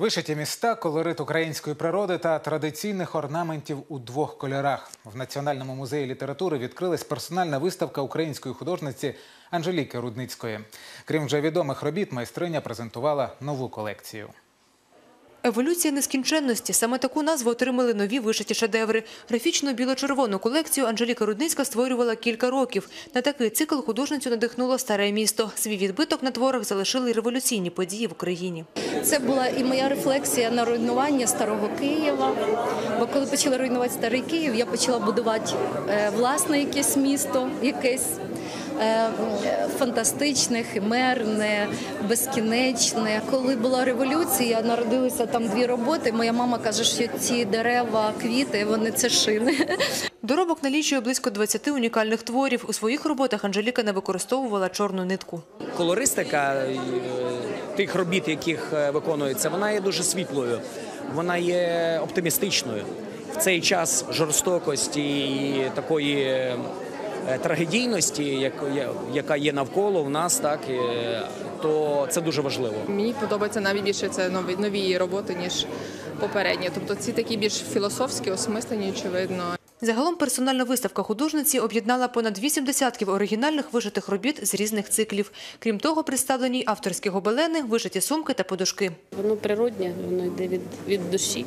Вишиті міста, колорит української природи та традиційних орнаментів у двох кольорах. В Національному музеї літератури відкрилась персональна виставка української художниці Анжеліки Рудницької. Крім вже відомих робіт, майстриня презентувала нову колекцію. Еволюція нескінченності. Саме таку назву отримали нові вишиті шедеври. Графічну біло-червону колекцію Анжеліка Рудницька створювала кілька років. На такий цикл художницю надихнуло старе місто. Свій відбиток на творах залишили революційні події в Україні. Це була і моя рефлексія на руйнування старого Києва. Бо коли почали руйнувати старий Київ, я почала будувати е, власне якесь місто, якесь фантастичне, химерне, безкінечне. Коли була революція, народилися там дві роботи. Моя мама каже, що ці дерева, квіти, вони це шини. Доробок налічує близько 20 унікальних творів. У своїх роботах Анжеліка не використовувала чорну нитку. колористика е, тих робіт, яких е, виконується, вона є дуже світлою, вона є оптимістичною. В цей час жорстокості і такої е, трагедійності, як- яка є навколо в нас, так е, то це дуже важливо. Мені подобається навіть більше це нові нові роботи ніж попередні. Тобто ці такі більш філософські, осмислені, очевидно. Загалом персональна виставка художниці об'єднала понад вісім десятків оригінальних вишитих робіт з різних циклів. Крім того, представлені авторські гобелени, вишиті сумки та подушки. Воно природнє, воно йде від, від душі.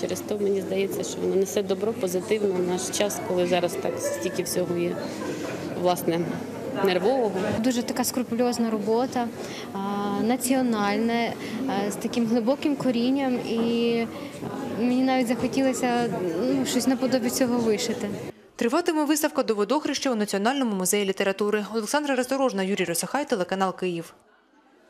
Через то мені здається, що воно несе добро позитивно в наш час, коли зараз так стільки всього є власне нервового. Дуже така скрупульозна робота, національна, з таким глибоким корінням, і мені навіть захотілося ну, щось наподобі цього вишити. Триватиме виставка до водохреща у Національному музеї літератури. Олександра Роздорожна, Юрій Росахай, телеканал Київ.